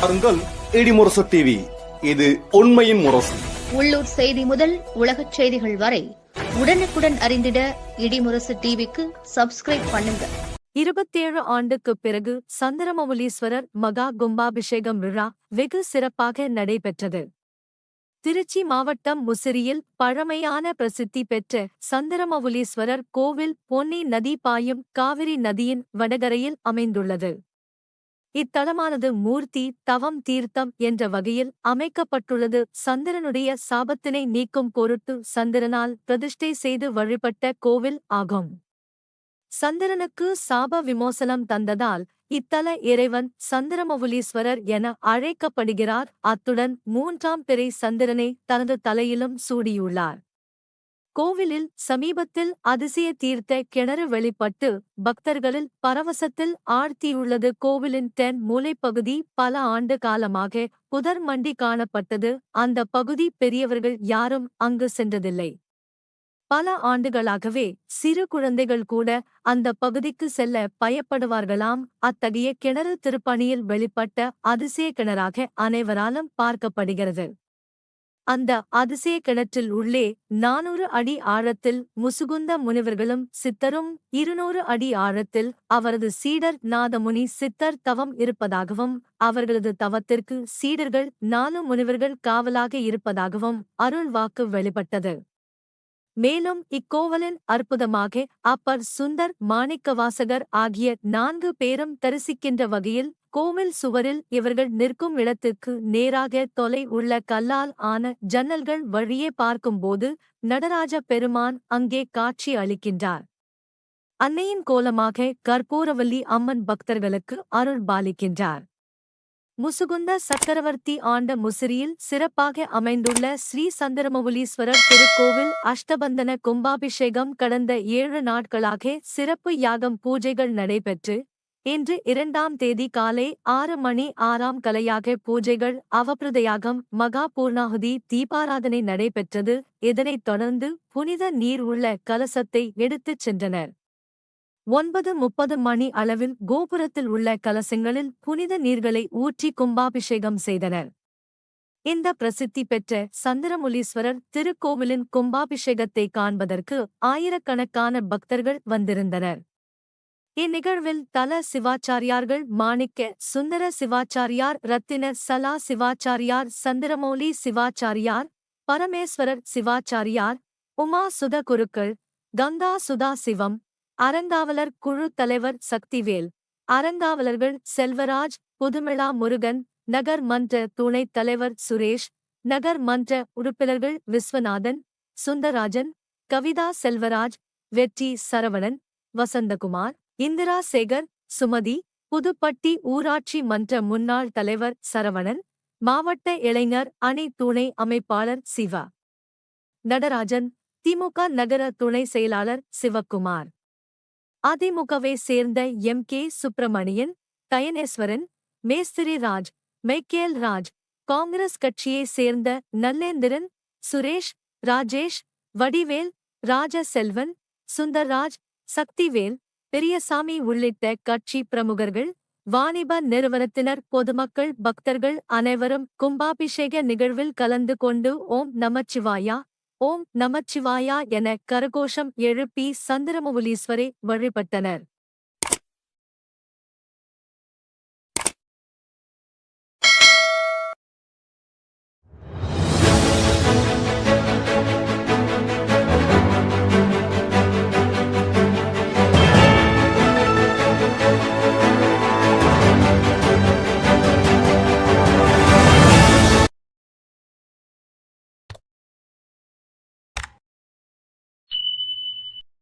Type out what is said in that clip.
பாருங்கள் இடிமுரசு டிவி இது உண்மையின் முரசு. உள்ளூர் செய்தி முதல் உலகச் செய்திகள் வரை உடனுக்குடன் அறிந்திட இடிமுரசு டிவிக்கு சப்ஸ்கிரைப் பண்ணுங்க. இருபத்தேழு ஆண்டுக்குப் பிறகு சந்திரமௌலீஸ்வரர் மகா கும்பாபிஷேகம் விழா வெகு சிறப்பாக நடைபெற்றது. திருச்சி மாவட்டம் முசிறியில் பழமையான பிரசித்தி பெற்ற சந்திரமௌலீஸ்வரர் கோவில் பொன்னி நதி பாயும் காவிரி நதியின் வடகரையில் அமைந்துள்ளது. இத்தலமானது மூர்த்தி தவம் தீர்த்தம் என்ற வகையில் அமைக்கப்பட்டுள்ளது. சந்திரனுடைய சாபத்தினை நீக்கும் பொருட்டு சந்திரனால் பிரதிஷ்டை செய்து வழிபட்ட கோவில் ஆகும். சந்திரனுக்கு சாப விமோசனம் தந்ததால் இத்தல இறைவன் சந்திரமவுலீஸ்வரர் என அழைக்கப்படுகிறார். அத்துடன் மூன்றாம் பிறை சந்திரனை தனது தலையிலும் சூடியுள்ளார். கோவிலில் சமீபத்தில் அதிசய தீர்த்த கிணறு வெளிப்பட்டு பக்தர்களில் பரவசத்தில் ஆழ்த்தியுள்ளது. கோவிலின் தென் மூலைப்பகுதி பல ஆண்டு காலமாக புதர் மண்டி காணப்பட்டது. அந்த பகுதி பெரியவர்கள் யாரும் அங்கு சென்றதில்லை. பல ஆண்டுகளாகவே சிறு குழந்தைகள் கூட அந்த பகுதிக்கு செல்ல பயப்படுவார்களாம். அத்தகைய கிணறு திருப்பணியில் வெளிப்பட்ட அதிசய கிணறாக அனைவராலும் பார்க்கப்படுகிறது. அந்த அதிசய கிணற்றில் உள்ளே நானூறு அடி ஆழத்தில் முசுகுந்த முனிவர்களும் சித்தரும் இருநூறு அடி ஆழத்தில் அவரது சீடர் நாதமுனி சித்தர் தவம் இருப்பதாகவும் அவர்களது தவத்திற்கு சீடர்கள் நாலு முனிவர்கள் காவலாக இருப்பதாகவும் அருள் வாக்கு வெளிப்பட்டது. மேலும் இக்கோவலின் அற்புதமாக அப்பர் சுந்தர் மாணிக்கவாசகர் ஆகிய நான்கு பேரும் தரிசிக்கின்ற வகையில் கோவில் சுவரில் இவர்கள் நிற்கும் இடத்துக்கு நேராக தொலை உள்ள கல்லால் ஆன ஜன்னல்கள் வழியே பார்க்கும்போது நடராஜ பெருமான் அங்கே காட்சி அளிக்கின்றார். அன்னையின் கோலமாக கற்பூரவல்லி அம்மன் பக்தர்களுக்கு அருள் பாலிக்கின்றார். முசுகுந்த சக்கரவர்த்தி ஆண்ட முசிறியில் சிறப்பாக அமைந்துள்ள ஸ்ரீ சந்திரமவுலீஸ்வரர் திருக்கோவில் அஷ்டபந்தன கும்பாபிஷேகம் கடந்த ஏழு நாட்களாக சிறப்பு யாகம் பூஜைகள் நடைபெற்று இன்று இரண்டாம் தேதி காலை ஆறு மணி ஆறாம் கலையாக பூஜைகள் அவபிரதயாகம் மகா பூர்ணாகுதி தீபாராதனை நடைபெற்றது. இதனைத் தொடர்ந்து புனித நீர் உள்ள கலசத்தை எடுத்துச் சென்றனர். ஒன்பது முப்பது மணி அளவில் கோபுரத்தில் உள்ள கலசங்களில் புனித நீர்களை ஊற்றி கும்பாபிஷேகம் செய்தனர். இந்த பிரசித்தி பெற்ற சந்திரமுலீஸ்வரர் திருக்கோவிலின் கும்பாபிஷேகத்தை காண்பதற்கு ஆயிரக்கணக்கான பக்தர்கள் வந்திருந்தனர். இந்நிகழ்வில் தல சிவாச்சாரியார்கள் மாணிக்க சுந்தர சிவாச்சாரியார் ரத்தின சலா சிவாச்சாரியார் சந்திரமௌலி சிவாச்சாரியார் பரமேஸ்வரர் சிவாச்சாரியார் உமா சுத குருக்கள் கங்கா சுதா சிவம் அறந்தாவலர் குழு தலைவர் சக்திவேல் அறந்தாவலர்கள் செல்வராஜ் புதுமிழா முருகன் நகர் மன்ற துணைத் தலைவர் சுரேஷ் நகர் மன்ற உறுப்பினர்கள் விஸ்வநாதன் சுந்தராஜன் கவிதா செல்வராஜ் வெற்றி சரவணன் வசந்தகுமார் இந்திரா சேகர் சுமதி புதுப்பட்டி ஊராட்சி மன்ற முன்னாள் தலைவர் சரவணன் மாவட்ட இளைஞர் அணி துணை அமைப்பாளர் சிவா நடராஜன் திமுக நகர துணை செயலாளர் சிவக்குமார் அதிமுகவை சேர்ந்த எம். கே. சுப்பிரமணியன் கயனேஸ்வரன் மேஸ்திரி ராஜ் மைக்கேல் ராஜ் காங்கிரஸ் கட்சியை சேர்ந்த நல்லேந்திரன் சுரேஷ் ராஜேஷ் வடிவேல் ராஜ செல்வன் சுந்தர்ராஜ் சக்திவேல் பெரியசாமி உள்ளிட்ட கட்சி பிரமுகர்கள் வாணிப நிறுவனத்தினர் பொதுமக்கள் பக்தர்கள் அனைவரும் கும்பாபிஷேக நிகழ்வில் கலந்து கொண்டு ஓம் நமச்சிவாயா ஓம் நமச்சிவாயா என கரகோஷம் எழுப்பி சந்திரமவுலீஸ்வரை வழிபட்டனர்.